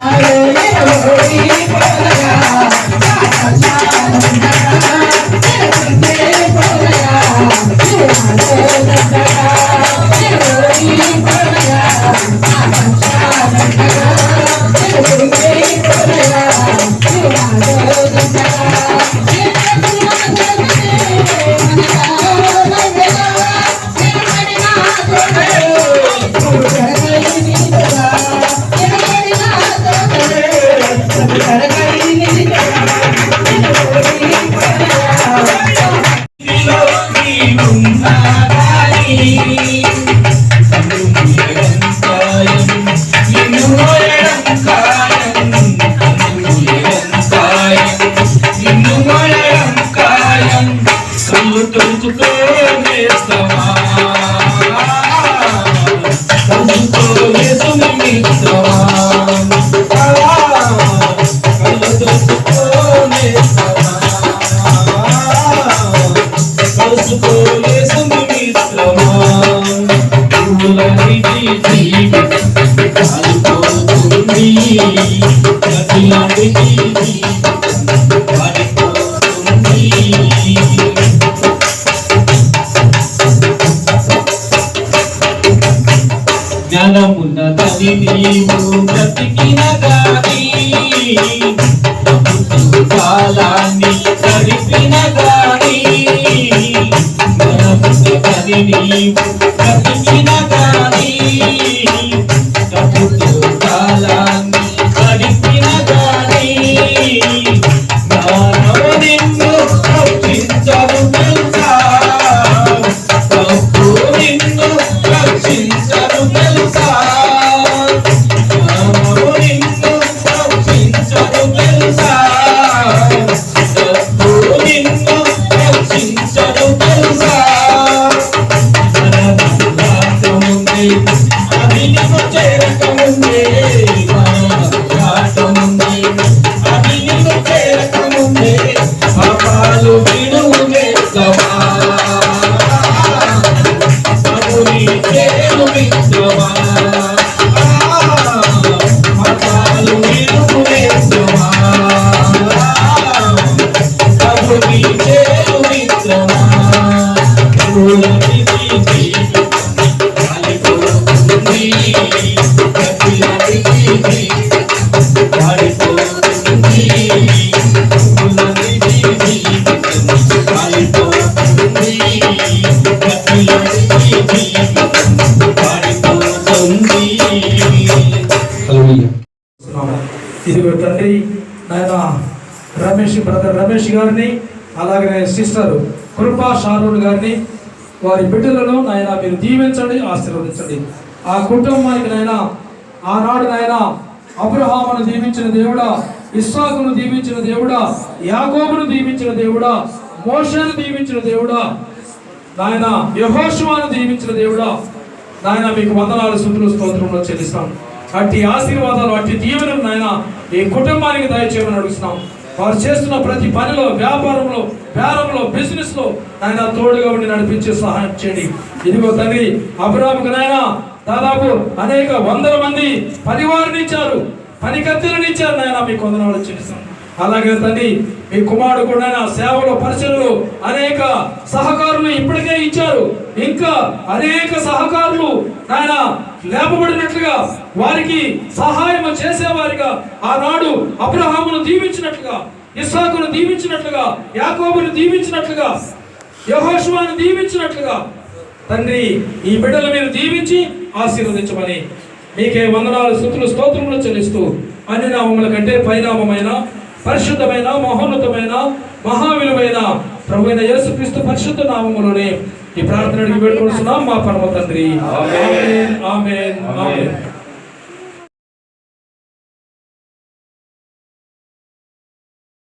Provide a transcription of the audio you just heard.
Hallelujah. Cara, జ్ఞానమున్నదని నీవు బ్రతికిన గాని కాలాన్ని గడిపిన గాని జ్ఞానమున్నదని నీవు బ్రతికిన గాని. Everything's ఇదిగో తండ్రి నాయన రమేష్ బ్రదర్ రమేష్ గారిని అలాగే సిస్టర్ కృపా షారూన్ గారిని వారి బిడ్డలను నాయన మీరు దీవించండి ఆశీర్వదించండి. ఆ కుటుంబానికి నాయన ఆనాడు నాయన అబ్రహామును దీవించిన దేవుడా ఇస్సాకును దీవించిన దేవుడా యాగోబును దీవించిన దేవుడా మోషను దీవించిన దేవుడా నాయన యహోశువాను దీవించిన దేవుడా నాయన మీకు వందనాలు సుతులు స్తోత్రంలో చెల్లిస్తాం. అట్టి ఆశీర్వాదాలు అట్టి దీవెనలు నాయన ఈ కుటుంబానికి దయచేయమని అడుగుతున్నాం. వారు చేస్తున్న ప్రతి పనిలో వ్యాపారంలో బేరంలో బిజినెస్లో నాయన తోడుగా ఉండి నడిపించే సహాయం చేయండి. ఇదిగో తండ్రి అభిరాముకు నాయన దాదాపు అనేక వందల మంది పనివారిని ఇచ్చారు. పని ఇచ్చారు నాయన మీకు వందనాలు చెల్లిస్తాం. అలాగే తండ్రి మీ కుమారుడు కూడా సేవలు పరిచయలు అనేక సహకారులు ఇప్పటికే ఇచ్చారు. ఇంకా అనేక సహకారులు ఆయన లేపబడినట్లుగా వారికి సహాయం చేసేవారిగా ఆనాడు అబ్రహామును దీవించినట్లుగా ఇస్సాకును దీవించినట్లుగా యాకోబును దీవించినట్లుగా యహోషువాను దీవించినట్లుగా. తండ్రి ఈ బిడ్డలు మీరు దీవించి ఆశీర్వదించమని మీకే వందనాలు స్థుతులు స్తోత్రములు చెల్లిస్తూ అన్ని నామముల కంటే పైనామమైన పరిశుద్ధమైన మహోన్నతమైన మహావిలువైన ప్రభు అయిన యేసుక్రీస్తు పరిశుద్ధ నామములోనే ఈ ప్రార్థనకి వేడుకొస్తున్నాం మా పరమ తండ్రి. ఆమేన్. ఆమేన్. ఆమేన్.